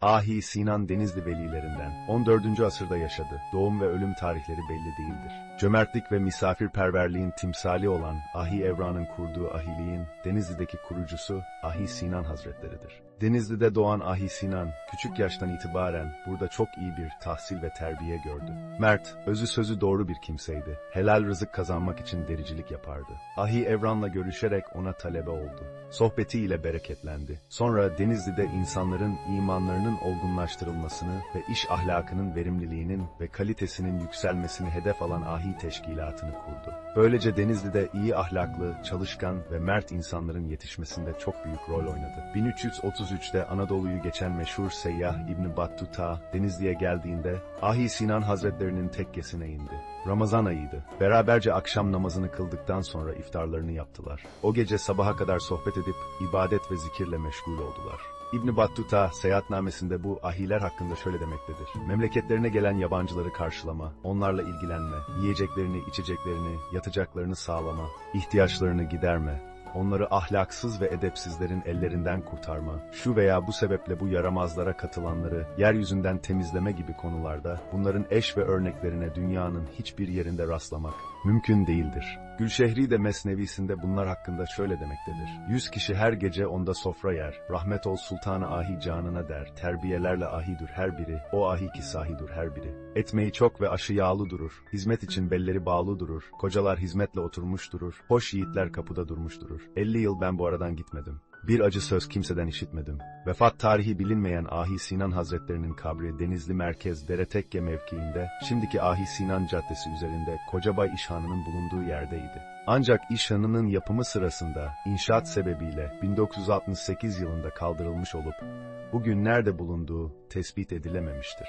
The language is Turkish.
Ahi Sinan Denizli velilerinden 14. asırda yaşadı. Doğum ve ölüm tarihleri belli değildir. Cömertlik ve misafirperverliğin timsali olan Ahi Evran'ın kurduğu ahiliğin Denizli'deki kurucusu Ahi Sinan Hazretleridir. Denizli'de doğan Ahi Sinan, küçük yaştan itibaren burada çok iyi bir tahsil ve terbiye gördü. Mert, özü sözü doğru bir kimseydi. Helal rızık kazanmak için dericilik yapardı. Ahi Evran'la görüşerek ona talebe oldu. Sohbetiyle bereketlendi. Sonra Denizli'de insanların imanlarının olgunlaştırılmasını ve iş ahlakının verimliliğinin ve kalitesinin yükselmesini hedef alan ahi teşkilatını kurdu. Böylece Denizli'de iyi ahlaklı, çalışkan ve mert insanların yetişmesinde çok büyük rol oynadı. 1333'te Anadolu'yu geçen meşhur seyyah İbn Battuta Denizli'ye geldiğinde Ahi Sinan Hazretlerinin tekkesine indi. Ramazan ayıydı. Beraberce akşam namazını kıldıktan sonra iftarlarını yaptılar. O gece sabaha kadar sohbet edip ibadet ve zikirle meşgul oldular. İbn Battuta seyahatnamesinde bu ahiler hakkında şöyle demektedir. Memleketlerine gelen yabancıları karşılama, onlarla ilgilenme, yiyeceklerini, içeceklerini, yatacaklarını sağlama, ihtiyaçlarını giderme, onları ahlaksız ve edepsizlerin ellerinden kurtarma, şu veya bu sebeple bu yaramazlara katılanları yeryüzünden temizleme gibi konularda bunların eş ve örneklerine dünyanın hiçbir yerinde rastlamak mümkün değildir. Gülşehri de Mesnevisinde bunlar hakkında şöyle demektedir. Yüz kişi her gece onda sofra yer, rahmet ol sultanı ahi canına der, terbiyelerle ahidur her biri, o ahi ki sahidur her biri. Etmeyi çok ve aşı yağlı durur, hizmet için belleri bağlı durur, kocalar hizmetle oturmuş durur, hoş yiğitler kapıda durmuş durur. 50 yıl ben bu aradan gitmedim. Bir acı söz kimseden işitmedim. Vefat tarihi bilinmeyen Ahi Sinan Hazretlerinin kabri Denizli Merkez Deretekke mevkiinde, şimdiki Ahi Sinan Caddesi üzerinde Kocabay İşhanı'nın bulunduğu yerdeydi. Ancak İşhanı'nın yapımı sırasında inşaat sebebiyle 1968 yılında kaldırılmış olup, bugün nerede bulunduğu tespit edilememiştir.